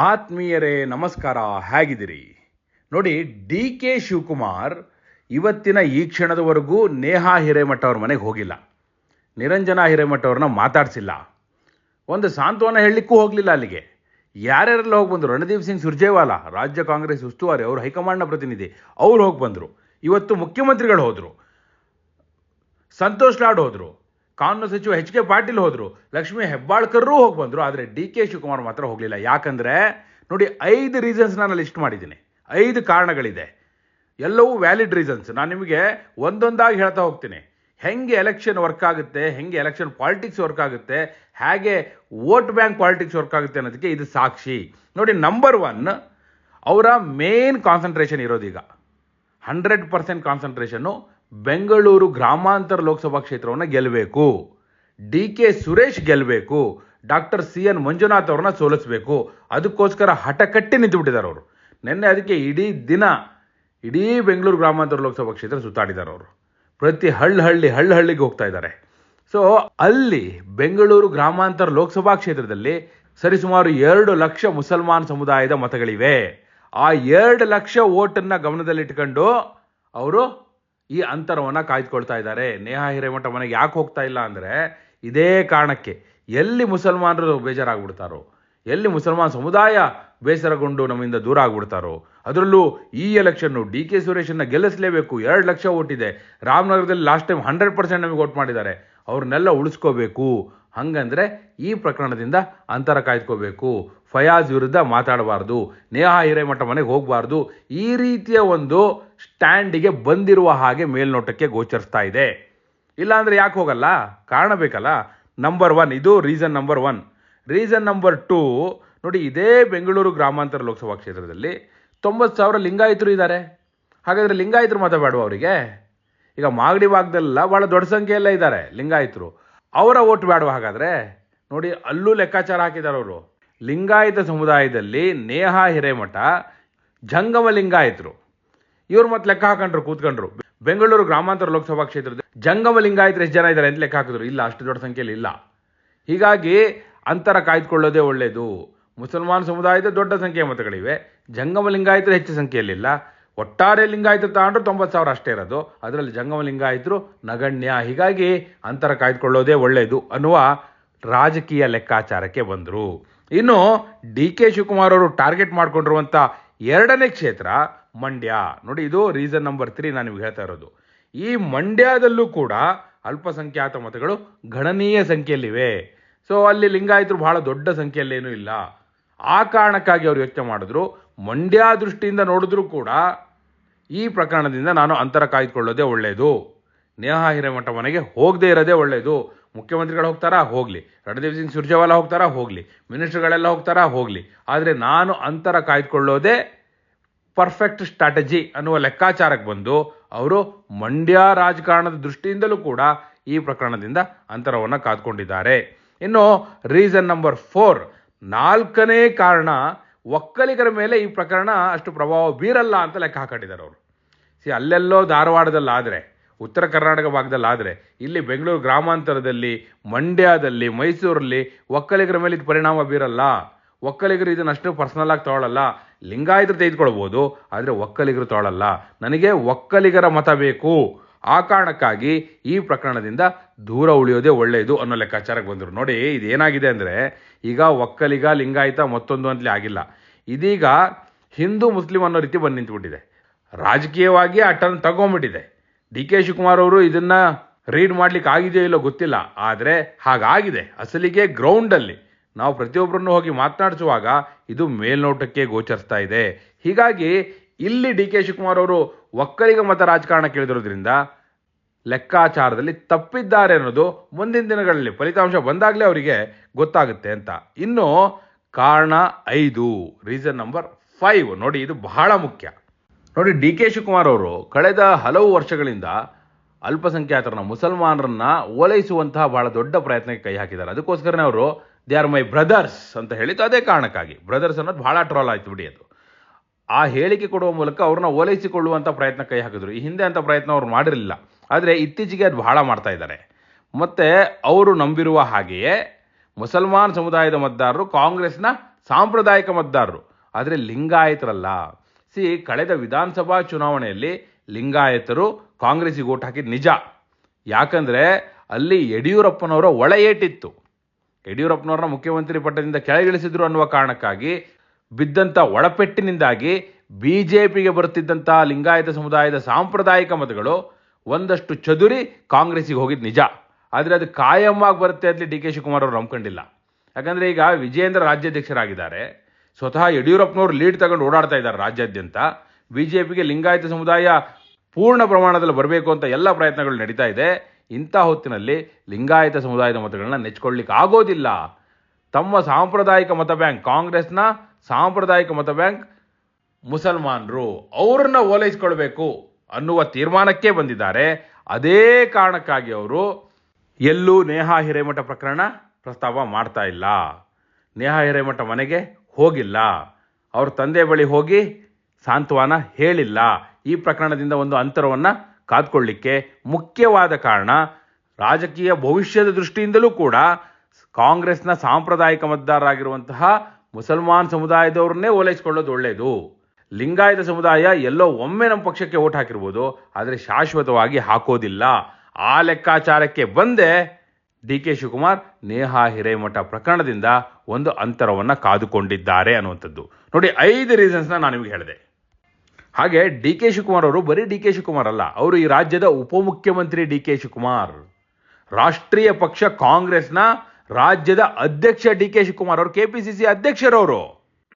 ಆತ್ಮೀಯರೇ, ನಮಸ್ಕಾರ. ಹೇಗಿದ್ದೀರಿ? ನೋಡಿ ಡಿ ಕೆ ಶಿವಕುಮಾರ್ ಇವತ್ತಿನ ಈ ಕ್ಷಣದವರೆಗೂ ನೇಹಾ ಹಿರೇಮಠ ಅವ್ರ ಮನೆಗೆ ಹೋಗಿಲ್ಲ. ನಿರಂಜನ ಹಿರೇಮಠ ಅವ್ರನ್ನ ಮಾತಾಡಿಸಿಲ್ಲ. ಒಂದು ಸಾಂತ್ವನ ಹೇಳಲಿಕ್ಕೂ ಹೋಗಲಿಲ್ಲ ಅಲ್ಲಿಗೆ. ಯಾರ್ಯಾರೆಲ್ಲ ಹೋಗಿ ಬಂದರು? ರಣದೀಪ್ ಸಿಂಗ್ ಸುರ್ಜೇವಾಲಾ, ರಾಜ್ಯ ಕಾಂಗ್ರೆಸ್ ಉಸ್ತುವಾರಿ, ಅವರು ಹೈಕಮಾಂಡ್ನ ಪ್ರತಿನಿಧಿ. ಅವ್ರು ಹೋಗಿ ಬಂದರು. ಇವತ್ತು ಮುಖ್ಯಮಂತ್ರಿಗಳು ಹೋದರು. ಸಂತೋಷ್ ಲಾಡ್ ಹೋದರು. ಕಾನೂನು ಸಚಿವ ಎಚ್ ಕೆ ಪಾಟೀಲ್ ಹೋದರು, ಲಕ್ಷ್ಮೀ ಹೆಬ್ಬಾಳ್ಕರ್ರೂ ಹೋಗಿ ಬಂದರು, ಆದರೆ ಡಿ ಕೆ ಶಿವಕುಮಾರ್ ಮಾತ್ರ ಹೋಗಲಿಲ್ಲ. ಯಾಕಂದರೆ ನೋಡಿ, ಐದು ರೀಸನ್ಸ್ ನಾನು ಲಿಸ್ಟ್ ಮಾಡಿದ್ದೀನಿ. ಐದು ಕಾರಣಗಳಿದೆ. ಎಲ್ಲವೂ ವ್ಯಾಲಿಡ್ ರೀಸನ್ಸ್ ನಾನು ನಿಮಗೆ ಒಂದೊಂದಾಗಿ ಹೇಳ್ತಾ ಹೋಗ್ತೀನಿ. ಹೆಂಗೆ ಎಲೆಕ್ಷನ್ ವರ್ಕ್ ಆಗುತ್ತೆ, ಹೆಂಗೆ ಎಲೆಕ್ಷನ್ ಪಾಲಿಟಿಕ್ಸ್ ವರ್ಕ್ ಆಗುತ್ತೆ, ಹೇಗೆ ವೋಟ್ ಬ್ಯಾಂಕ್ ಪಾಲಿಟಿಕ್ಸ್ ವರ್ಕ್ ಆಗುತ್ತೆ ಅನ್ನೋದಕ್ಕೆ ಇದು ಸಾಕ್ಷಿ. ನೋಡಿ ನಂಬರ್ ಒನ್ ಅವರ ಮೇನ್ ಕಾನ್ಸಂಟ್ರೇಷನ್ ಇರೋದೀಗ. ಹಂಡ್ರೆಡ್ ಪರ್ಸೆಂಟ್ ಕಾನ್ಸಂಟ್ರೇಷನ್ನು ಬೆಂಗಳೂರು ಗ್ರಾಮಾಂತರ ಲೋಕಸಭಾ ಕ್ಷೇತ್ರವನ್ನು ಗೆಲ್ಲಬೇಕು ಡಿ ಕೆ ಸುರೇಶ್ ಗೆಲ್ಲಬೇಕು ಡಾಕ್ಟರ್ ಸಿ ಎನ್ ಮಂಜುನಾಥ್ ಅವ್ರನ್ನ ಸೋಲಿಸಬೇಕು. ಅದಕ್ಕೋಸ್ಕರ ಹಠ ಕಟ್ಟಿ ನಿಂತುಬಿಟ್ಟಿದ್ದಾರೆ ಅವರು. ನಿನ್ನೆ ಅದಕ್ಕೆ ಇಡೀ ದಿನ ಇಡೀ ಬೆಂಗಳೂರು ಗ್ರಾಮಾಂತರ ಲೋಕಸಭಾ ಕ್ಷೇತ್ರ ಸುತ್ತಾಡಿದ್ದಾರೆ ಅವರು. ಪ್ರತಿ ಹಳ್ಳಿ ಹಳ್ಳಿ ಹಳ್ಳಿ ಹಳ್ಳಿಗೆ ಹೋಗ್ತಾ ಇದ್ದಾರೆ. ಸೊ ಅಲ್ಲಿ ಬೆಂಗಳೂರು ಗ್ರಾಮಾಂತರ ಲೋಕಸಭಾ ಕ್ಷೇತ್ರದಲ್ಲಿ ಸರಿಸುಮಾರು ಎರಡು ಲಕ್ಷ ಮುಸಲ್ಮಾನ್ ಸಮುದಾಯದ ಮತಗಳಿವೆ. ಆ ಎರಡು ಲಕ್ಷ ಓಟನ್ನ ಗಮನದಲ್ಲಿಟ್ಕೊಂಡು ಅವರು ಈ ಅಂತರವನ್ನು ಕಾಯ್ದುಕೊಳ್ತಾ ಇದ್ದಾರೆ. ನೇಹಾ ಹಿರೇಮಠ ಮನೆಗೆ ಯಾಕೆ ಹೋಗ್ತಾ ಇಲ್ಲ ಅಂದರೆ ಇದೇ ಕಾರಣಕ್ಕೆ ಎಲ್ಲಿ ಮುಸಲ್ಮಾನರು ಬೇಜಾರಾಗ್ಬಿಡ್ತಾರೋ, ಎಲ್ಲಿ ಮುಸಲ್ಮಾನ್ ಸಮುದಾಯ ಬೇಸರಗೊಂಡು ನಮ್ಮಿಂದ ದೂರ ಆಗ್ಬಿಡ್ತಾರೋ, ಅದರಲ್ಲೂ ಈ ಎಲೆಕ್ಷನ್ನು ಡಿ ಕೆ ಸುರೇಶನ್ನ ಗೆಲ್ಲಿಸಲೇಬೇಕು, ಎರಡು ಲಕ್ಷ ಓಟಿದೆ ರಾಮನಗರದಲ್ಲಿ ಲಾಸ್ಟ್ ಟೈಮ್ ಹಂಡ್ರೆಡ್ ಪರ್ಸೆಂಟ್ ನಮಗೆ ಓಟ್ ಮಾಡಿದ್ದಾರೆ. ಅವ್ರನ್ನೆಲ್ಲ ಉಳಿಸ್ಕೋಬೇಕು. ಹಂಗಂದ್ರೆ ಈ ಪ್ರಕರಣದಿಂದ ಅಂತರ ಕಾಯ್ದುಕೋಬೇಕು. ಫಯಾಜ್ ವಿರುದ್ಧ ಮಾತಾಡಬಾರ್ದು. ನೇಹಾ ಹಿರೇಮಠ ಮನೆಗೆ ಹೋಗಬಾರ್ದು. ಈ ರೀತಿಯ ಒಂದು ಸ್ಟ್ಯಾಂಡಿಗೆ ಬಂದಿರುವ ಹಾಗೆ ಮೇಲ್ನೋಟಕ್ಕೆ ಗೋಚರಿಸ್ತಾ ಇದೆ. ಇಲ್ಲಾಂದರೆ ಯಾಕೆ ಹೋಗಲ್ಲ? ಕಾರಣ ಬೇಕಲ್ಲ? ನಂಬರ್ ಒನ್ ಇದು reason number one reason number two ನೋಡಿ ಇದೇ ಬೆಂಗಳೂರು ಗ್ರಾಮಾಂತರ ಲೋಕಸಭಾ ಕ್ಷೇತ್ರದಲ್ಲಿ ತೊಂಬತ್ತು ಸಾವಿರ ಲಿಂಗಾಯಿತರು ಇದ್ದಾರೆ. ಹಾಗಾದರೆ ಲಿಂಗಾಯಿತರು ಮತ ಅವರಿಗೆ? ಈಗ ಮಾಗಡಿ ಭಾಗದಲ್ಲ ಭಾಳ ದೊಡ್ಡ ಸಂಖ್ಯೆಯಲ್ಲೇ ಇದ್ದಾರೆ ಲಿಂಗಾಯತರು. ಅವರ ಓಟ್ ಬೇಡವ ಹಾಗಾದರೆ? ನೋಡಿ, ಅಲ್ಲೂ ಲೆಕ್ಕಾಚಾರ ಹಾಕಿದ್ದಾರೆ ಅವರು. ಲಿಂಗಾಯತ ಸಮುದಾಯದಲ್ಲಿ ನೇಹಾ ಹಿರೇಮಠ ಜಂಗಮ ಲಿಂಗಾಯತರು ಇವ್ರು ಮತ್ತೆ ಲೆಕ್ಕ ಹಾಕೊಂಡ್ರು, ಕೂತ್ಕೊಂಡ್ರು. ಬೆಂಗಳೂರು ಗ್ರಾಮಾಂತರ ಲೋಕಸಭಾ ಕ್ಷೇತ್ರದ ಜಂಗಮ ಲಿಂಗಾಯತರು ಎಷ್ಟು ಜನ ಇದ್ದಾರೆ ಅಂತ ಲೆಕ್ಕ ಹಾಕಿದ್ರು. ಇಲ್ಲ, ಅಷ್ಟು ದೊಡ್ಡ ಸಂಖ್ಯೆಯಲ್ಲಿ ಇಲ್ಲ. ಹೀಗಾಗಿ ಅಂತರ ಕಾಯ್ದುಕೊಳ್ಳೋದೇ ಒಳ್ಳೆಯದು ಮುಸಲ್ಮಾನ್ ಸಮುದಾಯದ ದೊಡ್ಡ ಸಂಖ್ಯೆಯ ಮತಗಳಿವೆ. ಜಂಗಮ ಲಿಂಗಾಯತರು ಹೆಚ್ಚು ಸಂಖ್ಯೆಯಲ್ಲಿಲ್ಲ ಒಟ್ಟಾರೆ ಲಿಂಗಾಯತರು ತಗೊಂಡ್ರೆ ತೊಂಬತ್ತು ಸಾವಿರ ಅಷ್ಟೇ ಇರೋದು. ಅದರಲ್ಲಿ ಜಂಗಮ ಲಿಂಗಾಯತರು ನಗಣ್ಯ, ಹೀಗಾಗಿ ಅಂತರ ಕಾಯ್ದುಕೊಳ್ಳೋದೇ ಒಳ್ಳೆಯದು ಅನ್ನುವ ರಾಜಕೀಯ ಲೆಕ್ಕಾಚಾರಕ್ಕೆ ಬಂದರು. ಇನ್ನು ಡಿ ಕೆ ಶಿವಕುಮಾರ್ ಅವರು ಟಾರ್ಗೆಟ್ ಮಾಡಿಕೊಂಡಿರುವಂಥ ಎರಡನೇ ಕ್ಷೇತ್ರ ಮಂಡ್ಯ. ನೋಡಿ, ಇದು ರೀಸನ್ ನಂಬರ್ ತ್ರೀ ನಾನು ನಿಮ್ಗೆ ಹೇಳ್ತಾ ಇರೋದು. ಈ ಮಂಡ್ಯದಲ್ಲೂ ಕೂಡ ಅಲ್ಪಸಂಖ್ಯಾತ ಮತಗಳು ಗಣನೀಯ ಸಂಖ್ಯೆಯಲ್ಲಿವೆ. ಸೊ ಅಲ್ಲಿ ಲಿಂಗಾಯತರು ಬಹಳ ದೊಡ್ಡ ಸಂಖ್ಯೆಯಲ್ಲೇನೂ ಇಲ್ಲ. ಆ ಕಾರಣಕ್ಕಾಗಿ ಅವರು ಯೋಚನೆ ಮಾಡಿದ್ರು. ಮಂಡ್ಯ ದೃಷ್ಟಿಯಿಂದ ನೋಡಿದ್ರೂ ಕೂಡ ಈ ಪ್ರಕರಣದಿಂದ ನಾನು ಅಂತರ ಕಾಯ್ದುಕೊಳ್ಳೋದೇ ಒಳ್ಳೆಯದು ನೇಹಾ ಹಿರೇಮಠ ಮನೆಗೆ ಹೋಗದೇ ಇರೋದೇ ಒಳ್ಳೆಯದು ಮುಖ್ಯಮಂತ್ರಿಗಳು ಹೋಗ್ತಾರಾ? ಹೋಗಲಿ. ರಣದೀಪ್ ಸಿಂಗ್ ಸುರ್ಜೇವಾಲಾ ಹೋಗ್ತಾರಾ? ಹೋಗಲಿ. ಮಿನಿಸ್ಟರ್ಗಳೆಲ್ಲ ಹೋಗ್ತಾರಾ? ಹೋಗಲಿ. ಆದರೆ ನಾನು ಅಂತರ ಕಾಯ್ದುಕೊಳ್ಳೋದೇ ಪರ್ಫೆಕ್ಟ್ ಸ್ಟ್ರಾಟಜಿ ಅನ್ನುವ ಲೆಕ್ಕಾಚಾರಕ್ಕೆ ಬಂದು ಅವರು ಮಂಡ್ಯ ರಾಜಕಾರಣದ ದೃಷ್ಟಿಯಿಂದಲೂ ಕೂಡ ಈ ಪ್ರಕರಣದಿಂದ ಅಂತರವನ್ನು ಕಾದ್ಕೊಂಡಿದ್ದಾರೆ. ಇನ್ನು ರೀಸನ್ ನಂಬರ್ ಫೋರ್ ನಾಲ್ಕನೇ ಕಾರಣ ಒಕ್ಕಲಿಗರ ಮೇಲೆ ಈ ಪ್ರಕರಣ ಅಷ್ಟು ಪ್ರಭಾವ ಬೀರಲ್ಲ ಅಂತ ಲೆಕ್ಕ ಹಾಕೊಂಡಿದ್ದಾರೆ ಅವರು. ಸಿ, ಅಲ್ಲೆಲ್ಲೋ ಧಾರವಾಡದಲ್ಲಾದರೆ, ಉತ್ತರ ಕರ್ನಾಟಕ ಭಾಗದಲ್ಲಾದರೆ, ಇಲ್ಲಿ ಬೆಂಗಳೂರು ಗ್ರಾಮಾಂತರದಲ್ಲಿ, ಮಂಡ್ಯದಲ್ಲಿ, ಮೈಸೂರಲ್ಲಿ ಒಕ್ಕಲಿಗರ ಮೇಲೆ ಇದು ಪರಿಣಾಮ ಬೀರಲ್ಲ. ಒಕ್ಕಲಿಗರು ಇದನ್ನು ಅಷ್ಟು ಪರ್ಸನಲ್ ಆಗಿ ತಗೊಳ್ಳಲ್ಲ ಲಿಂಗಾಯತರು ತೆಗೆದುಕೊಳ್ಬೋದು, ಆದರೆ ಒಕ್ಕಲಿಗರು ತಗೊಳ್ಳಲ್ಲ ನನಗೆ ಒಕ್ಕಲಿಗರ ಮತ ಬೇಕು. ಆ ಕಾರಣಕ್ಕಾಗಿ ಈ ಪ್ರಕರಣದಿಂದ ದೂರ ಉಳಿಯೋದೇ ಒಳ್ಳೆಯದು ಅನ್ನೋ ಲೆಕ್ಕಾಚಾರಕ್ಕೆ ಬಂದರು. ನೋಡಿ, ಇದೇನಾಗಿದೆ ಅಂದರೆ ಈಗ ಒಕ್ಕಲಿಗ ಲಿಂಗಾಯತ ಮತ್ತೊಂದು ಅಂತಲೇ ಆಗಿಲ್ಲ. ಇದೀಗ ಹಿಂದೂ ಮುಸ್ಲಿಂ ಅನ್ನೋ ರೀತಿ ಬಂದು ನಿಂತುಬಿಟ್ಟಿದೆ. ರಾಜಕೀಯವಾಗಿ ಆ ಟರ್ನ್ ತಗೊಂಬಿಟ್ಟಿದೆ ಡಿ ಕೆ ಶಿವಕುಮಾರ್ ಅವರು ಇದನ್ನ ರೀಡ್ ಮಾಡ್ಲಿಕ್ಕೆ ಆಗಿದೆಯೋ ಇಲ್ಲೋ ಗೊತ್ತಿಲ್ಲ. ಆದರೆ ಹಾಗಾಗಿದೆ. ಅಸಲಿಗೆ ಗ್ರೌಂಡಲ್ಲಿ ನಾವು ಪ್ರತಿಯೊಬ್ಬರನ್ನು ಹೋಗಿ ಮಾತನಾಡಿಸುವಾಗ ಇದು ಮೇಲ್ನೋಟಕ್ಕೆ ಗೋಚರಿಸ್ತಾ ಇದೆ. ಹೀಗಾಗಿ ಇಲ್ಲಿ ಡಿ ಕೆ ಶಿವಕುಮಾರ್ ಅವರು ಒಕ್ಕಲಿಗ ಮತ ರಾಜಕಾರಣ ಕೇಳಿದಿರೋದ್ರಿಂದ ಲೆಕ್ಕಾಚಾರದಲ್ಲಿ ತಪ್ಪಿದ್ದಾರೆ ಅನ್ನೋದು ಮುಂದಿನ ದಿನಗಳಲ್ಲಿ ಫಲಿತಾಂಶ ಬಂದಾಗಲೇ ಅವರಿಗೆ ಗೊತ್ತಾಗುತ್ತೆ ಅಂತ. ಇನ್ನು ಕಾರಣ ಐದು ರೀಸನ್ ನಂಬರ್ ಫೈವ್ ನೋಡಿ, ಇದು ಬಹಳ ಮುಖ್ಯ. ನೋಡಿ, ಡಿ ಕೆ ಶಿವಕುಮಾರ್ ಅವರು ಕಳೆದ ಹಲವು ವರ್ಷಗಳಿಂದ ಅಲ್ಪಸಂಖ್ಯಾತರನ್ನ, ಮುಸಲ್ಮಾನರನ್ನ ಓಲೈಸುವಂತಹ ಬಹಳ ದೊಡ್ಡ ಪ್ರಯತ್ನಕ್ಕೆ ಕೈ ಹಾಕಿದ್ದಾರೆ. ಅದಕ್ಕೋಸ್ಕರನೇ ಅವರು ದೇ ಆರ್ ಮೈ ಬ್ರದರ್ಸ್ ಅಂತ ಹೇಳಿದ್ದು ಅದೇ ಕಾರಣಕ್ಕಾಗಿ. ಬ್ರದರ್ಸ್ ಅನ್ನೋದು ಬಹಳ ಟ್ರೋಲ್ ಆಯಿತು ಬಿಡಿ ಅದು. ಆ ಹೇಳಿಕೆ ಕೊಡುವ ಮೂಲಕ ಅವ್ರನ್ನ ಓಲೈಸಿಕೊಳ್ಳುವಂಥ ಪ್ರಯತ್ನ ಕೈ ಹಾಕಿದ್ರು. ಈ ಹಿಂದೆ ಅಂತ ಪ್ರಯತ್ನ ಅವ್ರು ಮಾಡಿರಲಿಲ್ಲ. ಆದರೆ ಇತ್ತೀಚೆಗೆ ಅದು ಬಹಳ ಮಾಡ್ತಾ ಇದ್ದಾರೆ. ಮತ್ತು ಅವರು ನಂಬಿರುವ ಹಾಗೆಯೇ ಮುಸಲ್ಮಾನ್ ಸಮುದಾಯದ ಮತದಾರರು ಕಾಂಗ್ರೆಸ್ನ ಸಾಂಪ್ರದಾಯಿಕ ಮತದಾರರು. ಆದರೆ ಲಿಂಗಾಯತರಲ್ಲ. ಸಿ, ಕಳೆದ ವಿಧಾನಸಭಾ ಚುನಾವಣೆಯಲ್ಲಿ ಲಿಂಗಾಯತರು ಕಾಂಗ್ರೆಸ್ಸಿಗೆ ಓಟ್ ಹಾಕಿದ್ದು ನಿಜ. ಯಾಕಂದರೆ ಅಲ್ಲಿ ಯಡಿಯೂರಪ್ಪನವರ ಒಳ ಏಟಿತ್ತು ಯಡಿಯೂರಪ್ಪನವ್ರನ್ನ ಮುಖ್ಯಮಂತ್ರಿ ಪಟ್ಟದಿಂದ ಕೆಳಗಿಳಿಸಿದ್ರು ಅನ್ನುವ ಕಾರಣಕ್ಕಾಗಿ ಬಿದ್ದಂಥ ಒಳಪೆಟ್ಟಿನಿಂದಾಗಿ ಬಿ ಜೆ ಪಿಗೆ ಬರುತ್ತಿದ್ದಂಥ ಲಿಂಗಾಯತ ಸಮುದಾಯದ ಸಾಂಪ್ರದಾಯಿಕ ಮತಗಳು ಒಂದಷ್ಟು ಚದುರಿ ಕಾಂಗ್ರೆಸ್ಸಿಗೆ ಹೋಗಿದ್ದು ನಿಜ. ಆದರೆ ಅದು ಕಾಯಮ್ಮಾಗಿ ಬರುತ್ತೆ ಅಂತ ಡಿ ಕೆ ಶಿವಕುಮಾರ್ ಅವರು ನಂಬ್ಕೊಂಡಿಲ್ಲ. ಯಾಕಂದರೆ ಈಗ ವಿಜಯೇಂದ್ರ ರಾಜ್ಯಾಧ್ಯಕ್ಷರಾಗಿದ್ದಾರೆ. ಸ್ವತಃ ಯಡಿಯೂರಪ್ಪನವರು ಲೀಡ್ ತಗೊಂಡು ಓಡಾಡ್ತಾ ಇದ್ದಾರೆ ರಾಜ್ಯಾದ್ಯಂತ. ಬಿ ಜೆ ಪಿಗೆ ಲಿಂಗಾಯತ ಸಮುದಾಯ ಪೂರ್ಣ ಪ್ರಮಾಣದಲ್ಲಿ ಬರಬೇಕು ಅಂತ ಎಲ್ಲ ಪ್ರಯತ್ನಗಳು ನಡೀತಾ ಇದೆ. ಇಂಥ ಹೊತ್ತಿನಲ್ಲಿ ಲಿಂಗಾಯತ ಸಮುದಾಯದ ಮತಗಳನ್ನ ನೆಚ್ಕೊಳ್ಳಿಕ್ಕೆ ಆಗೋದಿಲ್ಲ. ತಮ್ಮ ಸಾಂಪ್ರದಾಯಿಕ ಮತ ಬ್ಯಾಂಕ್ ಕಾಂಗ್ರೆಸ್ನ ಸಾಂಪ್ರದಾಯಿಕ ಮತ ಬ್ಯಾಂಕ್ ಮುಸಲ್ಮಾನರು ಅವ್ರನ್ನ ಓಲೈಸ್ಕೊಳ್ಬೇಕು. ಅನ್ನುವ ತೀರ್ಮಾನಕ್ಕೆ ಬಂದಿದ್ದಾರೆ. ಅದೇ ಕಾರಣಕ್ಕಾಗಿ ಅವರು ಎಲ್ಲೂ ನೇಹಾ ಹಿರೇಮಠ ಪ್ರಕರಣ ಪ್ರಸ್ತಾವ ಮಾಡ್ತಾ ಇಲ್ಲ. ನೇಹಾ ಹಿರೇಮಠ ಮನೆಗೆ ಹೋಗಿಲ್ಲ. ಅವ್ರ ತಂದೆ ಬಳಿ ಹೋಗಿ ಸಾಂತ್ವನ ಹೇಳಿಲ್ಲ. ಈ ಪ್ರಕರಣದಿಂದ ಒಂದು ಅಂತರವನ್ನು ಕಾದ್ಕೊಳ್ಳಿಕ್ಕೆ ಮುಖ್ಯವಾದ ಕಾರಣ ರಾಜಕೀಯ ಭವಿಷ್ಯದ ದೃಷ್ಟಿಯಿಂದಲೂ ಕೂಡ ಕಾಂಗ್ರೆಸ್ನ ಸಾಂಪ್ರದಾಯಿಕ ಮತದಾರರಾಗಿರುವಂತಹ ಮುಸಲ್ಮಾನ್ ಸಮುದಾಯದವ್ರನ್ನೇ ಓಲೈಸ್ಕೊಳ್ಳೋದು ಒಳ್ಳೆಯದು ಲಿಂಗಾಯತ ಸಮುದಾಯ ಎಲ್ಲೋ ಒಮ್ಮೆ ನಮ್ಮ ಪಕ್ಷಕ್ಕೆ ಓಟ್ ಹಾಕಿರ್ಬೋದು, ಆದರೆ ಶಾಶ್ವತವಾಗಿ ಹಾಕೋದಿಲ್ಲ. ಆ ಲೆಕ್ಕಾಚಾರಕ್ಕೆ ಬಂದೇ ಡಿ ಕೆ ಶಿವಕುಮಾರ್ ನೇಹಾ ಹಿರೇಮಠ ಪ್ರಕರಣದಿಂದ ಒಂದು ಅಂತರವನ್ನು ಕಾದುಕೊಂಡಿದ್ದಾರೆ ಅನ್ನುವಂಥದ್ದು. ನೋಡಿ, ಐದು ರೀಸನ್ಸ್ನ ನಾನು ನಿಮಗೆ ಹೇಳಿದೆ. ಹಾಗೆ ಡಿ ಕೆ ಶಿವಕುಮಾರ್ ಅವರು ಬರೀ ಡಿ ಕೆ ಶಿವಕುಮಾರ್ ಅಲ್ಲ, ಅವರು ಈ ರಾಜ್ಯದ ಉಪಮುಖ್ಯಮಂತ್ರಿ ಡಿ ಕೆ ಶಿವಕುಮಾರ್. ರಾಷ್ಟ್ರೀಯ ಪಕ್ಷ ಕಾಂಗ್ರೆಸ್ನ ರಾಜ್ಯದ ಅಧ್ಯಕ್ಷ ಡಿ ಕೆ ಶಿವಕುಮಾರ್ ಅವರು ಕೆಪಿಸಿಸಿ ಅಧ್ಯಕ್ಷರವರು.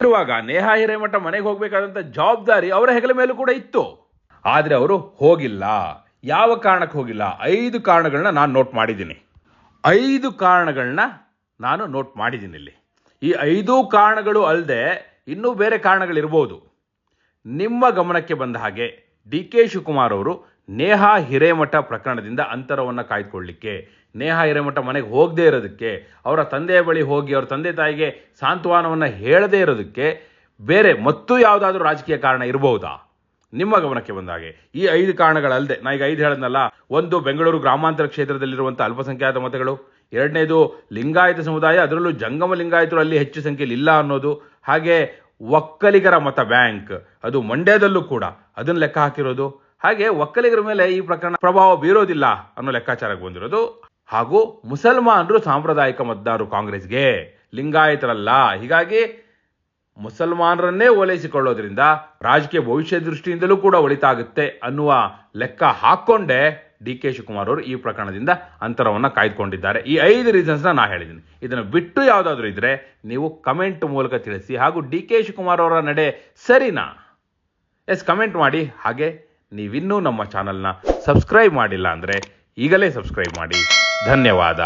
ಇರುವಾಗ ನೇಹ ಹಿರೇಮಠ ಮನೆಗೆ ಹೋಗಬೇಕಾದಂಥ ಜವಾಬ್ದಾರಿ ಅವರ ಹೆಗಲ ಮೇಲೂ ಕೂಡ ಇತ್ತು. ಆದರೆ ಅವರು ಹೋಗಿಲ್ಲ. ಯಾವ ಕಾರಣಕ್ಕೆ ಹೋಗಿಲ್ಲ? ಐದು ಕಾರಣಗಳನ್ನ ನಾನು ನೋಟ್ ಮಾಡಿದ್ದೀನಿ. ಐದು ಕಾರಣಗಳನ್ನ ನಾನು ನೋಟ್ ಮಾಡಿದ್ದೀನಿ ಇಲ್ಲಿ. ಈ ಐದು ಕಾರಣಗಳು ಅಲ್ಲದೆ ಇನ್ನೂ ಬೇರೆ ಕಾರಣಗಳಿರ್ಬೋದು. ನಿಮ್ಮ ಗಮನಕ್ಕೆ ಬಂದ ಹಾಗೆ ಡಿ ಕೆ ಶಿವಕುಮಾರ್ ಅವರು ನೇಹಾ ಹಿರೇಮಠ ಪ್ರಕರಣದಿಂದ ಅಂತರವನ್ನು ಕಾಯ್ದುಕೊಳ್ಳಿಕ್ಕೆ ನೇಹಾ ಹಿರೇಮಠ ಮನೆಗೆ ಹೋಗದೇ ಇರೋದಕ್ಕೆ, ಅವರ ತಂದೆಯ ಬಳಿ ಹೋಗಿ ಅವರ ತಂದೆ ತಾಯಿಗೆ ಸಾಂತ್ವನವನ್ನು ಹೇಳದೇ ಇರೋದಕ್ಕೆ ಬೇರೆ ಮತ್ತೂ ಯಾವುದಾದ್ರೂ ರಾಜಕೀಯ ಕಾರಣ ಇರಬಹುದಾ ನಿಮ್ಮ ಗಮನಕ್ಕೆ ಬಂದಾಗೆ ಈ ಐದು ಕಾರಣಗಳಲ್ಲದೆ, ನಾ ಈಗ ಐದು ಹೇಳದ್ನಲ್ಲ, ಒಂದು ಬೆಂಗಳೂರು ಗ್ರಾಮಾಂತರ ಕ್ಷೇತ್ರದಲ್ಲಿರುವಂಥ ಅಲ್ಪಸಂಖ್ಯಾತ ಮತಗಳು, ಎರಡನೇದು ಲಿಂಗಾಯತ ಸಮುದಾಯ, ಅದರಲ್ಲೂ ಜಂಗಮ ಲಿಂಗಾಯತರು ಅಲ್ಲಿ ಹೆಚ್ಚು ಸಂಖ್ಯೆಯಲ್ಲಿ ಇಲ್ಲ ಅನ್ನೋದು, ಹಾಗೆ ಒಕ್ಕಲಿಗರ ಮತ ಬ್ಯಾಂಕ್, ಅದು ಮಂಡ್ಯದಲ್ಲೂ ಕೂಡ ಅದನ್ನು ಲೆಕ್ಕ ಹಾಕಿರೋದು, ಹಾಗೆ ಒಕ್ಕಲಿಗರ ಮೇಲೆ ಈ ಪ್ರಕರಣ ಪ್ರಭಾವ ಬೀರೋದಿಲ್ಲ ಅನ್ನೋ ಲೆಕ್ಕಾಚಾರಕ್ಕೆ ಬಂದಿರೋದು. ಹಾಗೂ ಮುಸಲ್ಮಾನರು ಸಾಂಪ್ರದಾಯಿಕ ಮತದಾರರು ಕಾಂಗ್ರೆಸ್ಗೆ ಲಿಂಗಾಯತರಲ್ಲ. ಹೀಗಾಗಿ ಮುಸಲ್ಮಾನರನ್ನೇ ಓಲೈಸಿಕೊಳ್ಳೋದ್ರಿಂದ ರಾಜಕೀಯ ಭವಿಷ್ಯ ದೃಷ್ಟಿಯಿಂದಲೂ ಕೂಡ ಒಳಿತಾಗುತ್ತೆ ಅನ್ನುವ ಲೆಕ್ಕ ಹಾಕ್ಕೊಂಡೇ ಡಿ ಕೆ ಶಿವಕುಮಾರ್ ಅವರು ಈ ಪ್ರಕರಣದಿಂದ ಅಂತರವನ್ನು ಕಾಯ್ದುಕೊಂಡಿದ್ದಾರೆ. ಈ ಐದು ರೀಸನ್ಸ್ನ ನಾ ಹೇಳಿದ್ದೀನಿ. ಇದನ್ನು ಬಿಟ್ಟು ಯಾವುದಾದ್ರೂ ಇದ್ದರೆ ನೀವು ಕಮೆಂಟ್ ಮೂಲಕ ತಿಳಿಸಿ ಹಾಗೂ ಡಿ ಕೆ ಶಿವಕುಮಾರ್ ಅವರ ನಡೆ ಸರಿನಾ? ಎಸ್ ಕಮೆಂಟ್ ಮಾಡಿ. ಹಾಗೆ ನೀವಿನ್ನೂ ನಮ್ಮ ಚಾನಲ್ನ ಸಬ್ಸ್ಕ್ರೈಬ್ ಮಾಡಿಲ್ಲ ಅಂದರೆ ಈಗಲೇ ಸಬ್ಸ್ಕ್ರೈಬ್ ಮಾಡಿ. धन्यवाद।